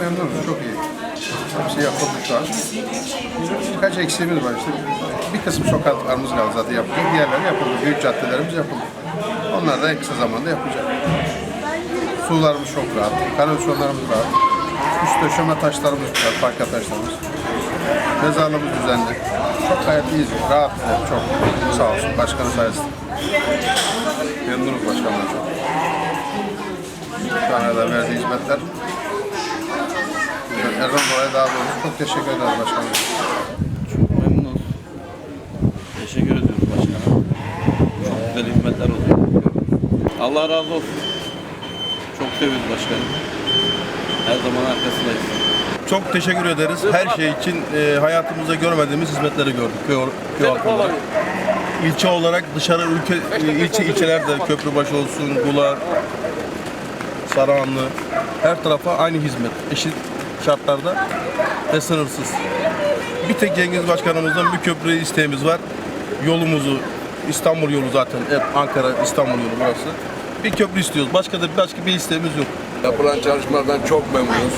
memnunuz, çok iyi. Hepsi yapıldı şu an. Birkaç eksiğimiz var işte. Bir kısım sokaklarımız kaldı zaten yapıldı. Diğerleri yapıldı. Büyük caddelerimiz yapıldı. Onlar da en kısa zamanda yapacak. Sularımız çok rahat. Kanalizasyonlarımız rahat. Üst döşeme taşlarımız güzel, parka taşlarımız. Mezarlığımız düzenli. Çok gayet iyiyiz. Rahat, çok. Sağ olsun. Başkanı sayesinde. Memnunuz başkanlar çok. Şu ana verdiği hizmetler Erdoğan Dolayı daha doğrusu çok teşekkür ederiz başkanım. Çok memnunuz. Teşekkür ediyoruz başkanım. Çok güzel hizmetler oluyor. Allah razı olsun. Çok seviyoruz başkanım. Her zaman arkasındayız. Çok teşekkür ederiz. Her şey için e, hayatımızda görmediğimiz hizmetleri gördük köy, köy halkı olarak. İlçe olarak dışarı ülke e, ilçe ilçelerde Köprübaşı olsun, Gular, Sarıhanlı her tarafa aynı hizmet. Eşit şartlarda ve sınırsız. Bir tek Cengiz Başkanımızdan bir köprü isteğimiz var. Yolumuzu İstanbul yolu zaten hep Ankara İstanbul yolu burası. Bir köprü istiyoruz. Başka da başka bir isteğimiz yok. Yapılan çalışmalardan çok memnunuz.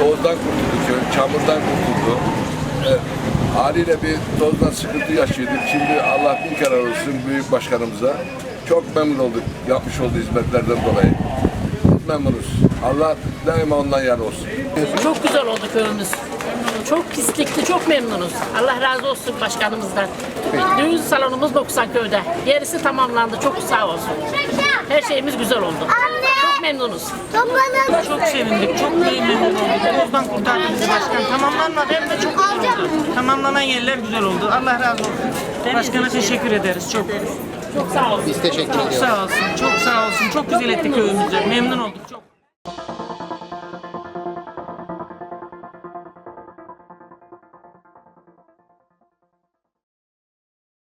Tozdan kurtulduk, çamurdan kurtuldu. Evet. Haliyle bir tozdan sıkıntı yaşıyorduk. Şimdi Allah bin kere olsun büyük başkanımıza. Çok memnun olduk yapmış olduğu hizmetlerden dolayı. Memnunuz. Allah daima ondan yana olsun. Çok güzel oldu köyümüz. Çok pislikti, çok memnunuz. Allah razı olsun başkanımızdan. Düğün salonumuz 90 köyde. Gerisi tamamlandı. Çok sağ olsun. Her şeyimiz güzel oldu. Çok memnunuz. Çok sevindik, çok memnun olduk. Tozdan kurtardı bizi başkan. Tamamlanmadı hem de çok güzel oldu. Tamamlanan yerler güzel oldu. Allah razı olsun. Başkana teşekkür ederiz çok. Çok sağ olsun. Çok sağ olsun, çok sağ olsun. Çok güzel etti köyümüzü. Memnun olduk çok.